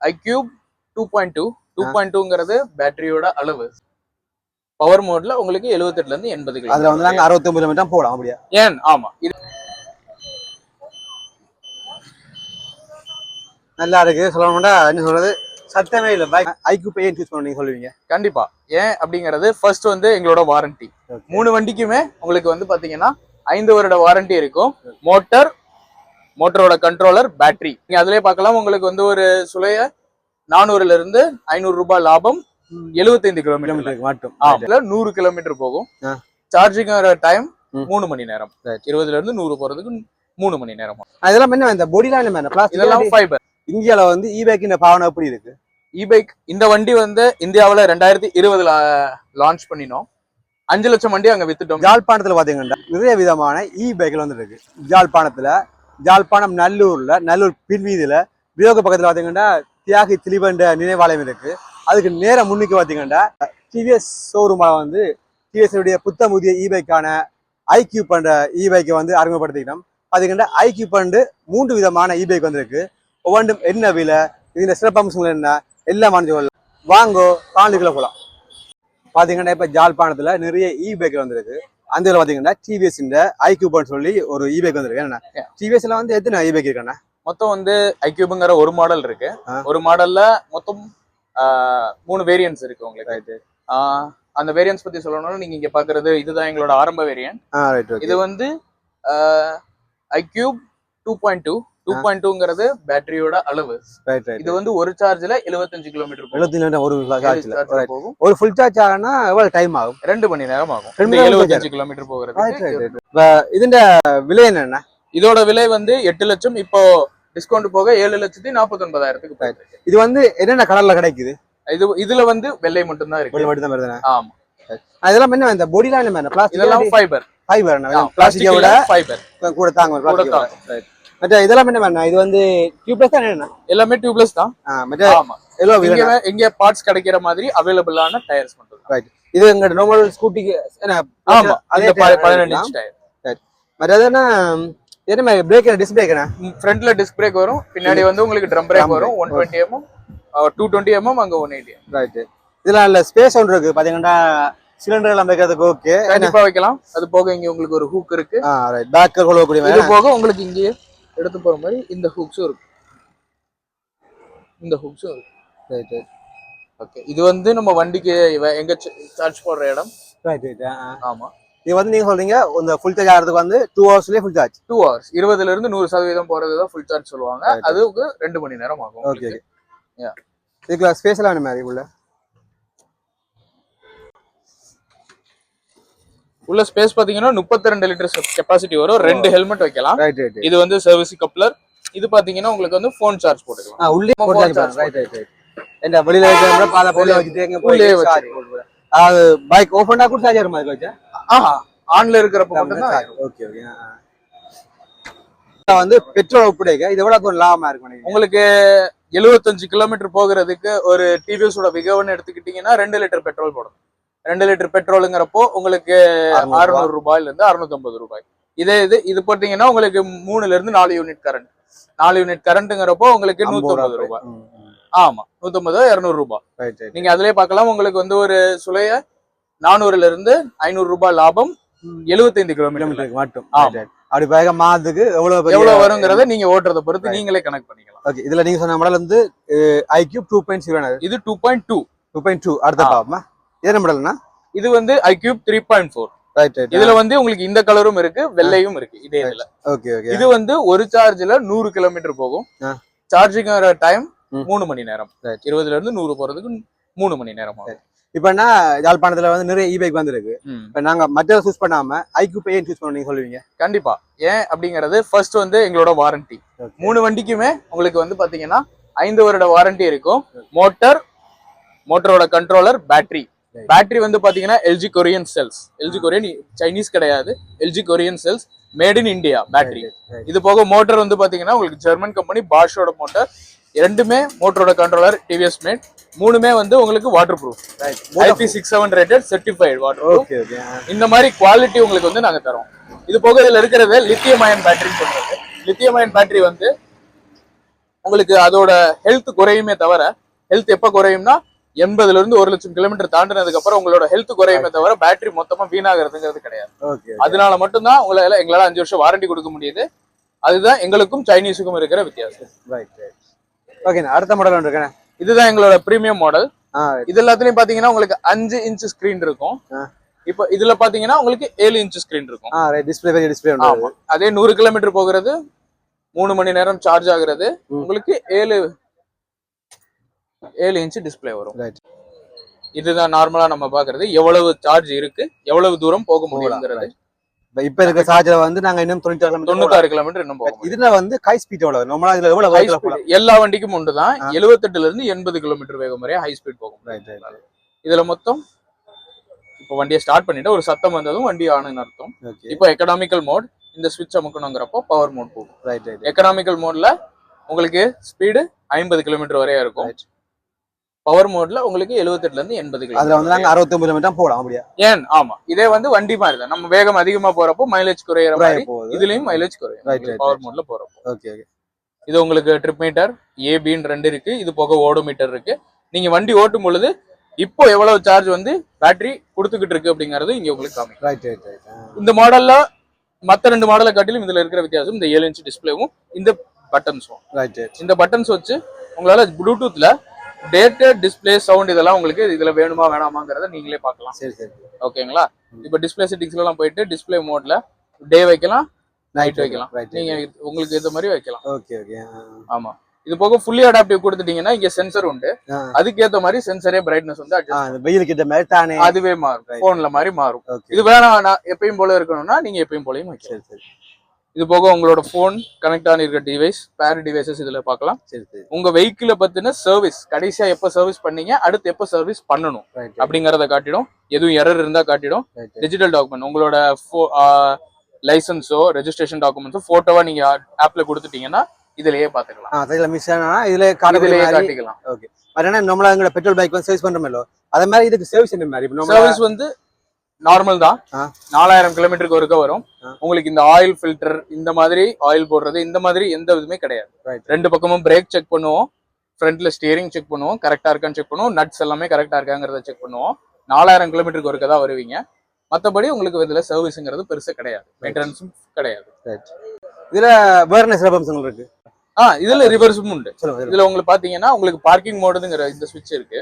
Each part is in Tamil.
IQube two point two two point டூங்கிறது பேட்டரியோட அளவு. பவர் மோட்ல உங்களுக்கு 78 ல இருந்து எண்பது அதுல வந்து கிலோ நாங்க அறுபத்தி ஒன்பது மீட்டர் போடலாம் அப்படியா? ஏன்? ஆமா. இது நல்லா இருக்கு. சொல்லணும்னா என்ன சொல்றது? சத்தமே இல்ல. பைக் ஐக்கு பே சூஸ் பண்ண சொல்லுவீங்க? கண்டிப்பா. ஏன் அப்படிங்கறது ஃபர்ஸ்ட் வந்து எங்களோட வாரண்டி மூணு வண்டிக்குமே உங்களுக்கு வந்து பாத்தீங்கன்னா ஐந்து வருட வாரண்டி இருக்கும். மோட்டார் மோட்டரோட கண்ட்ரோலர் பேட்டரி நீங்க அதுலயே பார்க்கலாம் உங்களுக்கு வந்து ஒரு சுலைய நானூறுல இருந்து ஐநூறு ரூபாய் லாபம் 75 கிலோமீட்டர் மட்டும் நூறு கிலோமீட்டர் போகும். Charging time. மூணு மணி நேரம். இருபதுல இருந்து நூறு போறதுக்கு மூணு மணி நேரம். அதெல்லாம் என்ன இந்த பொடி லைன் என்ன இதெல்லாம் ஃபைபர் இந்தியால வந்து இ பைக்கின் பாவனை எப்படி இருக்கு? இபைக் இந்த வண்டி வந்து இந்தியாவுல ரெண்டாயிரத்தி இருபதுல லான்ச் பண்ணினோம். அஞ்சு லட்சம் வண்டி அங்க வித்துட்டோம். ஜாழ்ப்பாணத்துல பாத்தீங்கன்னா நிறைய விதமான இ வந்து இருக்கு. ஜாழ்ப்பாணத்துல ஜாழ்ப்பாணம் நல்லூர்ல நல்லூர் பின்வீதியில் வியோக பக்கத்துல பாத்தீங்கன்னா தியாகி திலிவண்ட நினைவாலயம் இருக்கு. அதுக்கு நேரம் முன்னுக்கு பாத்தீங்கன்னா டிவிஎஸ் ஷோரூமில் வந்து டிவிஎஸ்னுடைய புத்த முதிய இ ஐக்யூ பண்ணுற இபைக்கை வந்து அறிமுகப்படுத்திக்கிட்டோம் பாத்தீங்கன்னா ஐக்யூ பண்டு மூன்று விதமான இபைக் வந்திருக்கு. ஒவ்வொன்றும் என்ன விலை இதுல சிறப்பம்சங்கள் என்ன எல்லாம் மறைஞ்சு வாங்கோ காணொலிக்குள்ள போகலாம் பாத்தீங்கன்னா இப்போ ஜாழ்ப்பாணத்தில் நிறைய இ வந்திருக்கு. அந்த இதுல பாத்தீங்கன்னா டிவிஎஸ் இந்த ஐக்யூப்னு சொல்லி ஒரு இ பைக் வந்திருக்கு. என்ன. டிவிஎஸ்ல வந்து எத்தனை இ பைக் இருக்கண்ணா மொத்தம் வந்து ஐக்யூப்ங்கிற ஒரு மாடல் இருக்கு. ஒரு மாடல்ல மொத்தம் மூணு வேரியன்ஸ் இருக்கு உங்களுக்கு. அந்த வேரியன்ஸ் பத்தி சொல்லணும்னா நீங்க இங்க பாக்குறது இதுதான் எங்களோட ஆரம்ப வேரியன்ட் இது வந்து iQube two point two two point டூங்கிறது பேட்டரியோட அளவு. இது வந்து ஒரு சார்ஜ்ல 75 கிலோமீட்டர் எழுபத்தி ஒரு charge போகும். ஒரு ஃபுல் சார்ஜ் ஆகனா எவ்வளவு டைம் ஆகும்? ரெண்டு மணி நேரம் ஆகும். எழுபத்தஞ்சு கிலோமீட்டர் போகிறது இதுண்ட விலை என்னன்னா இதோட விலை வந்து எட்டு லட்சம். இப்போ டிஸ்கவுண்ட் போக ஏழு லட்சத்தி நாற்பத்தி ஒன்பதாயிரத்துக்கு. இது வந்து என்னென்ன கலர்ல கிடைக்குது? இது இதுல வந்து வெள்ளை மட்டும்தான் ஒரு இருக்கு மட்டும் தான் ஆமா. அதெல்லாம் என்ன இந்த பொடி லைன் என்ன பிளாஸ்டிக் இதெல்லாம் ஃபைபர் ஃபைபர் பிளாஸ்டிக்கை பிளாஸ்டிக் விட ஃபைபர் கூட தாங்க கூட. தான். Right. மற்ற இதெல்லாம் என்ன இது வந்து டியூப்லெஸ் தான் என்ன? எல்லாமே டியூப்லெஸ் தான். மற்ற வே- இங்க பார்ட்ஸ் கிடைக்கிற மாதிரி அவைலபிளான டயர்ஸ் மட்டும் ரைட் இது எங்க நார்மல் ஸ்கூட்டிக்கு ஆமா. அதே தான். இன்ச் டயர் மற்ற அது என்ன பிரேக் டிஸ்க் பிரேக் என்ன ஃப்ரண்ட்ல டிஸ்க் பிரேக் வரும். பின்னாடி வந்து உங்களுக்கு ட்ரம் பிரேக் வரும். One twenty MM two twenty MM அங்க ஒன் எயிட்டி ரைட் இதுல நல்ல ஸ்பேஸ் ஒன்று இருக்கு. பாத்தீங்கன்னா சிலிண்டர் எல்லாம் வைக்கிறதுக்கு ஓகே கண்டிப்பா வைக்கலாம். அது போக இங்க உங்களுக்கு ஒரு ஹூக் இருக்கு. பேக் இது போக உங்களுக்கு இங்கேயே எடுத்து போற மாதிரி இந்த ஹூக்ஸும் இருக்கு இந்த ஹூக்ஸும் இருக்கு ரைட் ரைட் ஓகே இது வந்து நம்ம வண்டிக்கு எங்க சார்ஜ் போடுற இடம்? ரைட் ரைட் ஆமா. இது வந்து நீங்க சொல்றீங்க இந்த ஃபுல் சார்ஜ் ஆகிறதுக்கு வந்து டூ ஹவர்ஸ்லயே ஃபுல் சார்ஜ் டூ ஹவர்ஸ் இருபதுல இருந்து நூறு சதவீதம் போறது தான் ஃபுல் சார்ஜ் சொல்லுவாங்க. அதுக்கு ரெண்டு மணி நேரம் ஆகும் ஓகே. ஓகே. இதுக்குள்ள ஸ்பேஸ் எல்லாம் மாதிரி உள்ள உள்ள ஸ்பேஸ் பாத்தீங்கன்னா முப்பத்தி ரெண்டு லிட்டர் கெப்பாசிட்டி வரும். ரெண்டு ஹெல்மெட் வைக்கலாம். ரைட் ரைட் இது வந்து சர்வீஸ் கப்ளர் இது பாத்தீங்கன்னா உங்களுக்கு வந்து ஃபோன் சார்ஜ் போட்டுக்கலாம். ஆ உள்ளே நம்ம போட்டு phone charge right right right என்ன வெளியில வைக்கிற பாத போல வச்சுட்டு எங்க போய் உள்ளே charge வச்சு. போட்டு அது பைக் ஓபன் பண்ணா கூட சார்ஜ் ஆகும் மாதிரி வச்சா? ஆஹா ஆன்ல இருக்கிறப்ப மட்டும் தான் ஓகே ஓகே வந்து பெட்ரோல் ஒப்பிடுங்க இதை விட ஒரு லாபமா இருக்கும். உங்களுக்கு 75 கிலோமீட்டர் போகிறதுக்கு ஒரு டிவிஎஸோட விகவன் எடுத்துக்கிட்டீங்கன்னா ரெண்டு லிட்டர் பெட்ரோல் போடும் ரெண்டு லிட்டர் பெட்ரோலுங்கிறப்போ உங்களுக்கு 600 அறுநூறு ரூபாயில இருந்து அறுநூத்தம்பது ரூபாய். இதே இது இது போட்டீங்கன்னா உங்களுக்கு மூணுல இருந்து நாலு யூனிட் கரண்ட். நாலு யூனிட் கரண்ட்ங்கிறப்போ உங்களுக்கு ஐம்பது நூத்தம்பது ரூபா. ரூபாய். ஆமா நூத்தம்பது இருநூறு ரூபாய். நீங்க அதுலயே பார்க்கலாம் உங்களுக்கு வந்து ஒரு சுலைய நானூறுல இருந்து ஐநூறு ரூபாய் லாபம் 75 கிலோமீட்டர் மட்டும். அப்படி வேக மாதத்துக்கு எவ்வளவு எவ்வளவு வருங்கிறத நீங்க ஓட்டுறத பொறுத்து நீங்களே கனெக்ட் பண்ணிக்கலாம். ஓகே இதுல நீங்க சொன்ன மாடல் வந்து ஐக்யூப் டூ பாயிண்ட் ஜீரோ இது two point two two point two அடுத்த. பாப்பமா? என்ன மாடல்னா இது வந்து iQube three point four right right இதுல வந்து உங்களுக்கு இந்த கலரும் இருக்கு வெள்ளையும் இருக்கு இதே இதுல. ஓகே ஓகே இது வந்து ஒரு சார்ஜ்ல நூறு கிலோமீட்டர் போகும். சார்ஜிங் டைம் ம். மூணு மணி நேரம். இருபதுல இருந்து நூறு போறதுக்கு மூணு மணி நேரம் ஆகும். இப்ப என்ன யாழ்ப்பாணத்துல வந்து நிறைய இ பைக் வந்திருக்கு. இப்ப நாங்க மற்ற சூஸ் பண்ணாம ஐக்யூ பே சூஸ் பண்ண நீங்க சொல்லுவீங்க? கண்டிப்பா. ஏன் அப்படிங்கறது ஃபர்ஸ்ட் வந்து எங்களோட வாரண்டி. மூணு வண்டிக்குமே உங்களுக்கு வந்து பாத்தீங்கன்னா ஐந்து வருட வாரண்டி இருக்கும். மோட்டார் மோட்டரோட கண்ட்ரோலர் பேட்டரி. பேட்டரி வந்து பாத்தீங்கன்னா LG Korean cells LG Korean Chinese கிடையாது. LG Korean cells made in India battery. இது போக மோட்டார் வந்து பாத்தீங்கன்னா உங்களுக்கு ஜெர்மன் கம்பெனி பாஷோட மோட்டார் ரெண்டுமே மோட்டரோட கண்ட்ரோலர் டிவிஎஸ் மேட் மூணுமே வந்து உங்களுக்கு waterproof IP six seven rated certified water okay இந்த மாதிரி குவாலிட்டி உங்களுக்கு வந்து நாங்க தரோம். இது போக இதுல இருக்கிறது லித்தியம் அயன் பேட்டரின்னு சொல்றது. லித்தியம் அயன் பேட்டரி வந்து உங்களுக்கு அதோட ஹெல்த் குறையுமே தவிர ஹெல்த் எப்ப குறையும்னா எண்பதுல இருந்து ஒரு லட்சம் கிலோமீட்டர் தாண்டினதுக்கு அப்புறம் உங்களோட ஹெல்த் குறையுமே தவிர பேட்டரி மொத்தமா வீணாகிறதுங்கிறது கிடையாது. ஓகே அதனால மட்டும்தான் உங்களால எங்களால அஞ்சு வருஷம் வாரண்டி கொடுக்க முடியுது. அதுதான் எங்களுக்கும் சைனீஸுக்கும் இருக்கிற வித்தியாசம். ரைட் ரைட் ஓகேண்ணா அடுத்த மாடல் ஒன்று இருக்கேண்ணே இதுதான் எங்களோட பிரீமியம் மாடல் இது எல்லாத்துலயும் பாத்தீங்கன்னா உங்களுக்கு அஞ்சு இன்ச் ஸ்கிரீன் இருக்கும். இப்போ இதுல பாத்தீங்கன்னா உங்களுக்கு ஏழு இன்ச் ஸ்கிரீன் இருக்கும். டிஸ்பிளே டிஸ்பிளே அதே நூறு கிலோமீட்டர் போகிறது மூணு மணி நேரம் சார்ஜ் ஆகுறது. உங்களுக்கு ஏழு ஏழு இன்ச் டிஸ்ப்ளே வரும். ரைட் இதுதான் நார்மலா நம்ம பாக்குறது எவ்வளவு சார்ஜ் இருக்கு எவ்வளவு தூரம் போக முடியுங்கிறது. இப்போ இருக்க சார்ஜர் வந்து நாங்க இன்னும் கிலோமீட்டர் தொண்ணூத்தாறு கிலோமீட்டர் இன்னும் போக முடியும். இதுல வந்து ஹை ஸ்பீட் எவ்வளவு நம்மளா இதுல எவ்வளவு எல்லா வண்டிக்கும் உண்டுதான். ஆ. எழுவத்தெட்டுல இருந்து எண்பது கிலோமீட்டர் வேகம் வரையும் ஹை ஸ்பீட் போகும் ரைட் ரைட் இதுல மொத்தம் இப்போ வண்டியை ஸ்டார்ட் பண்ணிட்டு ஒரு சத்தம் வந்ததும் வண்டி ஆனுன்னு அர்த்தம். இப்போ எக்கனாமிக்கல் மோட் இந்த சுவிட்ச் அமுக்கணுங்கிறப்போ பவர் மோட் போகும். ரைட் ரைட் எக்கனாமிக்கல் மோட்ல உங்களுக்கு ஸ்பீடு ஐம்பது கிலோமீட்டர் வரையா இருக்கும். பவர் மோட்ல உங்களுக்கு 78 ல இருந்து எண்பது அதுல வந்து நாங்க கிலோமீட்டர் அறுபத்தொன்பது கிலோமீட்டர் போகலாம் அப்படியா? ஏன்? ஆமா. இதே வந்து வண்டி மாதிரி தான். நம்ம வேகம் அதிகமா போறப்போ மைலேஜ் குறையிற மாதிரி இதுலயும் மைலேஜ் குறையும். பவர். மோட்ல போறப்போ. ஓகே ஓகே இது உங்களுக்கு ட்ரிப் மீட்டர் ஏபின்னு ரெண்டு இருக்கு. இது போக ஓடோ மீட்டர் இருக்கு. நீங்க வண்டி ஓட்டும் பொழுது இப்போ எவ்வளவு சார்ஜ் வந்து பேட்டரி கொடுத்துக்கிட்டு இருக்கு அப்படிங்கறது இங்க உங்களுக்கு காமிக்கும். ரைட் ரைட் ரைட் இந்த மாடல்ல மத்த ரெண்டு மாடலை காட்டிலும் இதுல இருக்கிற வித்தியாசம் இந்த ஏழு இன்ச் டிஸ்பிளேவும் இந்த பட்டன்ஸும் ரைட் இந்த பட்டன்ஸ் வச்சு உங்களால ப்ளூடூத்ல டேட்டா டிஸ்ப்ளே சவுண்ட் இதெல்லாம் உங்களுக்கு இதுல வேணுமா வேணாமாங்கிறத நீங்களே பார்க்கலாம். சரி சரி. ஓகேங்களா இப்போ டிஸ்ப்ளே செட்டிங்ஸ்ல எல்லாம் போயிட்டு டிஸ்ப்ளே மோட்ல டே வைக்கலாம் நைட் வைக்கலாம் நீங்க இது- உங்களுக்கு இந்த மாதிரி வைக்கலாம். ஓகே ஓகே ஆமா. இது போக ஃபுல்லி அடாப்டிவ் கொடுத்துட்டீங்கன்னா இங்க சென்சர் உண்டு. ஆ. அதுக்கேத்த மாதிரி சென்சரே பிரைட்னஸ் வந்து வெயில் கிட்ட மாதிரி தானே. அதுவே மாறும். போன்ல மாதிரி மாறும். இது வேணாம் எப்பயும் போல இருக்கணும்னா நீங்க எப்பயும் போலயும் வைக்கலாம். சரி. இது போக உங்களோட ஃபோன் கனெக்ட் ஆனிருக்க டிவைஸ் பேர் டிவைசஸ் இதுல பார்க்கலாம். உங்க வெஹிக்கிளை பத்தின சர்வீஸ் கடைசியா எப்ப சர்வீஸ் பண்ணீங்க அடுத்து எப்ப சர்வீஸ் பண்ணணும் அப்படிங்கறத காட்டிடும். எதுவும் எரர் இருந்தா காட்டிடும். டிஜிட்டல் டாக்குமெண்ட் உங்களோட லைசன்ஸோ ரெஜிஸ்ட்ரேஷன் டாக்குமெண்ட்ஸோ போட்டோவா நீங்க ஆப்ல கொடுத்துட்டீங்கன்னா இதுலயே பாத்துக்கலாம் மிஸ் ஆனா இதுல காட்டிக்கலாம். ஓகே அது என்ன நம்மள பெட்ரோல் பைக் வந்து சர்வீஸ் பண்றோமோ அதே மாதிரி இதுக்கு சர்வீஸ் என்ன மாதிரி? சர்வீஸ் வந்து நார்மல் தான். நாலாயிரம் கிலோமீட்டருக்கு ஒருக்க வரும். உங்களுக்கு இந்த ஆயில் ஃபில்டர் இந்த மாதிரி ஆயில் போடுறது இந்த மாதிரி எந்த இதுவுமே கிடையாது. ரெண்டு பக்கமும் பிரேக் செக் பண்ணுவோம். ஃப்ரண்ட்ல ஸ்டியரிங் செக் பண்ணுவோம். கரெக்டா இருக்கான்னு செக் பண்ணுவோம். நட்ஸ் எல்லாமே கரெக்டா இருக்காங்கிறத செக் பண்ணுவோம். நாலாயிரம் கிலோமீட்டருக்கு ஒருக்க தான் வருவீங்க. மத்தபடி உங்களுக்கு இதுல சர்வீஸுங்கிறது பெருசா கிடையாது. மெயின்டெனன்ஸும் கிடையாது. இதுல என்ன சிறப்பம்சங்கள் இருக்கு. ஆ இதுல ரிவர்ஸும் உண்டு. இதுல உங்களுக்கு பாத்தீங்கன்னா உங்களுக்கு பார்க்கிங் மோடுங்கிற இந்த சுவிட்ச் இருக்கு.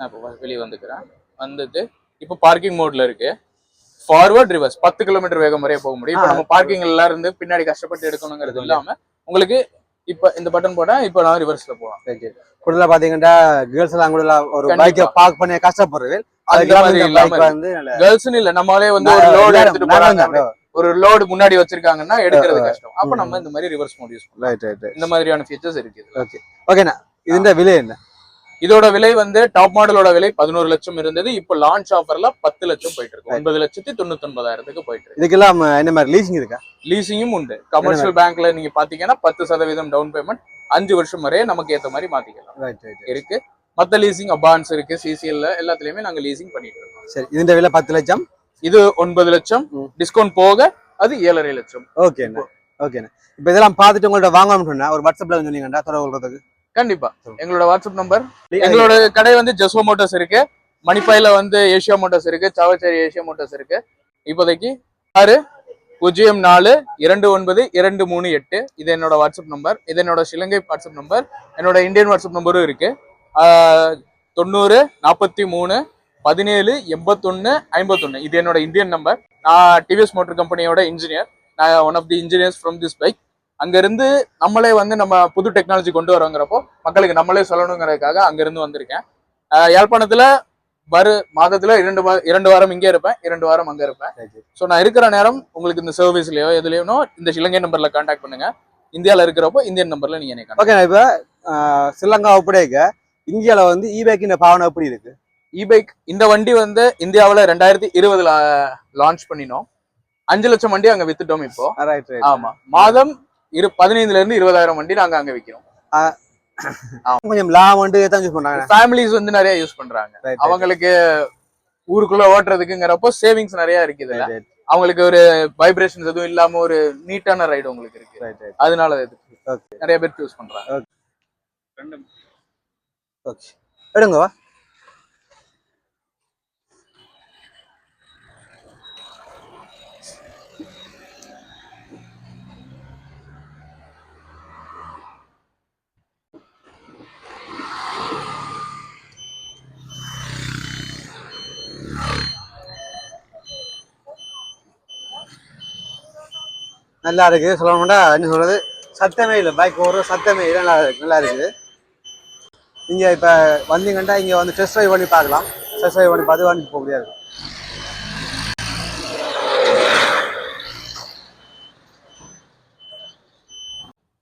நான் இப்போ வெளியே வந்துக்கிறேன் வந்துட்டு இப்போ பார்க்கிங் மோட்ல இருக்கு. ஃபார்வர்ட் ரிவர்ஸ் பத்து கிலோமீட்டர் வேகம் வரைய போக முடியும். இப்போ. நம்ம பார்க்கிங் எல்லாம் இருந்து பின்னாடி கஷ்டப்பட்டு எடுக்கணுங்கிறது இல்லாம உங்களுக்கு இப்போ இந்த பட்டன் போட்டா இப்போ நான் ரிவர்ஸ்ல போகலாம். கூடுதலா பாத்தீங்கன்னா கேர்ள்ஸ் எல்லாம் கூட ஒரு. பைக்கை பார்க் பண்ணி கஷ்டப்படுறது கேர்ள்ஸ்னு இல்ல நம்மளே வந்து ஒரு லோடு எடுத்துட்டு போறாங்க. ஒரு லோடு முன்னாடி வச்சிருக்காங்கன்னா எடுக்கிறது. கஷ்டம். அப்ப. நம்ம இந்த மாதிரி ரிவர்ஸ் மோட் யூஸ் பண்ணலாம். இந்த மாதிரியான ஃபீச்சர்ஸ் இருக்கு இதுல. ஓகேண்ணா இதுன்ற விலை என்ன? இதோட விலை வந்து டாப் மாடலோட விலை பதினோரு லட்சம் இருந்தது. இப்போ லான்ச் ஆஃபர்ல பத்து லட்சம் போயிட்டு இருக்கு. ஒன்பது லட்சத்தி தொண்ணூத்தி ஒன்பதாயிரத்துக்கு போயிட்டு இருக்கு. இதுக்கெல்லாம் என்ன மாதிரி லீசிங் இருக்கா? லீசிங்கும் உண்டு. கமர்ஷியல் பேங்க்ல நீங்க பாத்தீங்கன்னா பத்து சதவீதம் டவுன் பேமெண்ட் அஞ்சு வருஷம் வரையே நமக்கு ஏத்த மாதிரி மாத்திக்கலாம். இருக்கு. மத்த லீசிங் அபான்ஸ் இருக்கு. சிசிஎல்ல எல்லாத்துலயுமே நாங்க லீசிங் பண்ணிட்டு இருக்கோம். சரி இதுன்ற விலை பத்து லட்சம்? இது ஒன்பது லட்சம். டிஸ்கவுண்ட் போக அது ஏழரை லட்சம். ஓகேண்ணா ஓகேண்ணா இப்போ இதெல்லாம் பார்த்துட்டு உங்கள்ட்ட வாங்கணும்னு சொன்னா ஒரு வாட்ஸ்அப்ல சொன்னீங்கண்ணா தொடர்பு கொள்றதுக்கு. கண்டிப்பா. எங்களோட வாட்ஸ்அப் நம்பர் எங்களோட கடை வந்து ஜெஸ்வோ மோட்டர்ஸ் இருக்கு. மணிப்பாயில வந்து ஏஷியா மோட்டர்ஸ் இருக்கு. சாவச்சேரி ஏஷியா மோட்டர்ஸ் இருக்கு. இப்போதைக்கு ஆறு பூஜ்ஜியம் நாலு இரண்டு ஒன்பது இரண்டு மூணு எட்டு. இது என்னோட வாட்ஸ்அப் நம்பர் இது என்னோட ஸ்ரீலங்கை வாட்ஸ்அப் நம்பர் என்னோட இந்தியன் வாட்ஸ்அப் நம்பரும் இருக்கு. தொண்ணூறு நாற்பத்தி மூணு பதினேழு எண்பத்தொன்னு ஐம்பத்தொன்னு. இது என்னோட இந்தியன் நம்பர் நான் டிவிஎஸ் மோட்டர் கம்பெனியோட இன்ஜினியர் நான் one of the engineers from this bike அங்கிருந்து நம்மளே வந்து நம்ம புது டெக்னாலஜி கொண்டு வரோங்கிறப்போ மக்களுக்கு நம்மளே சொல்லணுங்கிறதுக்காக அங்கிருந்து வந்திருக்கேன். யாழ்ப்பாணத்துல வரு மாதத்துல இரண்டு இரண்டு வாரம் இங்கே இருப்பேன் இரண்டு வாரம் அங்க இருப்பேன். ஸோ நான் இருக்கிற நேரம் உங்களுக்கு இந்த சர்வீஸ்லயோ எதுலயோ இந்த இலங்கை நம்பர்ல கான்டாக்ட் பண்ணுங்க. இந்தியால இருக்கிறப்போ இந்தியன் நம்பர்ல நீங்க எனக்கு ஓகேண்ணா இப்போ ஸ்ரீலங்கா ஒப்படைக்க இந்தியால வந்து இபேக்கின் பாவனை எப்படி இருக்கு? இ பைக் இந்த வண்டி வந்து இந்தியாவுல ரெண்டாயிரத்தி இருபதுல லான்ச் பண்ணினோம். அஞ்சு லட்சம் வண்டி அங்க வித்துட்டோம் இப்போ. ஆமா. மாதம் இரு பதினைந்துல இருந்து இருபதாயிரம் வண்டி நாங்க அங்க விக்கிறோம். கொஞ்சம் லாபம் வந்து தான் யூஸ் பண்றாங்க. ஃபேமிலிஸ் வந்து நிறைய யூஸ் பண்றாங்க. அவங்களுக்கு ஊருக்குள்ள ஓட்டுறதுக்குங்கிறப்போ சேவிங்ஸ் நிறைய இருக்குது அவங்களுக்கு ஒரு வைப்ரேஷன்ஸ் எதுவும் இல்லாம ஒரு நீட்டான ரைடு உங்களுக்கு இருக்கு. அதனால நிறைய பேர் சூஸ் பண்றாங்க. ஓகே எடுங்க நல்லா இருக்குது சொல்லணும்னா என்ன சொல்கிறது சத்தமே இல்லை. பைக் ஓடுற சத்தமே இல்லை. நல்லா இருக்கு. நல்லா இருக்குது நீங்கள் இப்போ வந்தீங்கன்னா இங்கே வந்து டெஸ்ட் ட்ரைவ் பண்ணி பார்க்கலாம். டெஸ்ட் ட்ரைவ் பண்ணி பார்த்து வாங்கி போக முடியாது.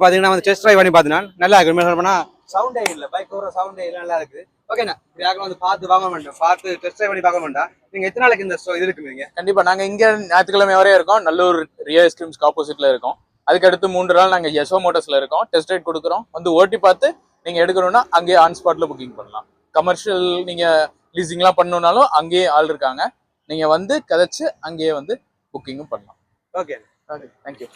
பார்த்தீங்கன்னா வந்து டெஸ்ட் ட்ரைவ் பண்ணி பார்த்தீங்கன்னா நல்லா இருக்கு. சொல்லப்போனால் சவுண்டே இல்லை. பைக் ஓடுற சவுண்டே இல்லை நல்லா இருக்கு ஓகேண்ணா இப்படியாக வந்து பார்த்து வாங்க வேண்டாம். பார்த்து டெஸ்ட் ட்ரைவ் பண்ணி பார்க்க வேண்டாம். நீங்க எத்தனை நாளைக்கு இந்த ஸ்டோ இது இருக்குங்க கண்டிப்பா. நாங்க இங்க ஞாயிற்றுக்கிழமை வரையும் இருக்கோம். நல்லூர் ரியோ ஸ்ட்ரீம்ஸ்க்கு ஆப்போசிட்ல இருக்கோம். அதுக்கு அடுத்து மூன்று நாள் நாங்க யசோ மோட்டர்ஸ்ல இருக்கோம். டெஸ்ட் ரைட் கொடுக்குறோம். வந்து ஓட்டி பார்த்து நீங்க எடுக்கணும்னா அங்கேயே ஆன் ஸ்பாட்ல புக்கிங் பண்ணலாம். கமர்ஷியல் நீங்க லீசிங்லாம் பண்ணணும்னாலும் அங்கேயே ஆள் இருக்காங்க. நீங்க வந்து கதைச்சு அங்கேயே வந்து புக்கிங்கும் பண்ணலாம். Okay okay thank you